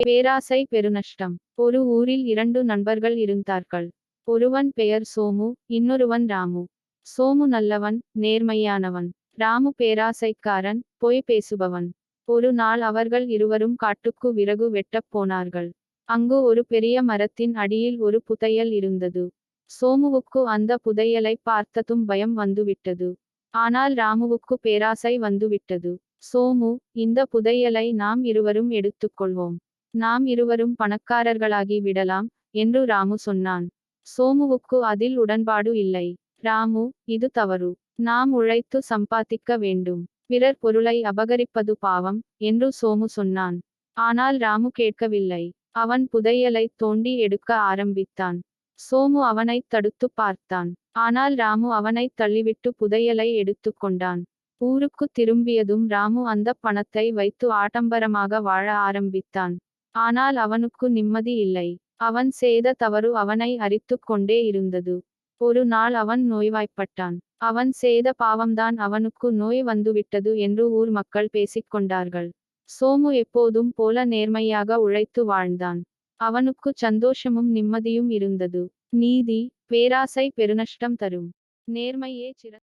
பேராசை பெருநஷ்டம். ஒரு ஊரில் இரண்டு நண்பர்கள் இருந்தார்கள். ஒருவன் பெயர் சோமு இன்னொருவன் ராமு. சோமு நல்லவன் நேர்மையானவன். ராமு பேராசைக்காரன் பொய் பேசுபவன். ஒரு நாள் அவர்கள் இருவரும் காட்டுக்கு விறகு வெட்டப் போனார்கள். அங்கு ஒரு பெரிய மரத்தின் அடியில் ஒரு புதையல் இருந்தது. சோமுவுக்கு அந்த புதையலை பார்த்ததும் பயம் வந்துவிட்டது. ஆனால் ராமுவுக்கு பேராசை வந்துவிட்டது. சோமு இந்த புதையலை நாம் இருவரும் எடுத்துக்கொள்வோம். நாம் இருவரும் பணக்காரர்களாகி விடலாம் என்று ராமு சொன்னான். சோமுவுக்கு அதில் உடன்பாடு இல்லை. ராமு இது தவறு. நாம் உழைத்து சம்பாதிக்க வேண்டும். பிறர் பொருளை அபகரிப்பது பாவம் என்று சோமு சொன்னான். ஆனால் ராமு கேட்கவில்லை. அவன் புதையலை தோண்டி எடுக்க ஆரம்பித்தான். சோமு அவனைத் தடுத்து பார்த்தான். ஆனால் ராமு அவனைத் தள்ளிவிட்டு புதையலை எடுத்துக்கொண்டான் ஊருக்கு திரும்பியதும் ராமு அந்த பணத்தை வைத்து ஆடம்பரமாக வாழ ஆரம்பித்தான். ஆனால் அவனுக்கு நிம்மதி இல்லை. அவன் செய்த தவறு அவனை அரித்துக் கொண்டே இருந்தது. ஒரு நாள் அவன் நோய்வாய்ப்பட்டான். அவன் செய்த பாவம்தான் அவனுக்கு நோய் வந்துவிட்டது என்று ஊர் மக்கள் பேசிக்கொண்டார்கள். சோமு எப்போதும் போல நேர்மையாக உழைத்து வாழ்ந்தான். அவனுக்கு சந்தோஷமும் நிம்மதியும் இருந்தது. நீதி பேராசை பெருநஷ்டம் தரும். நேர்மையே சிற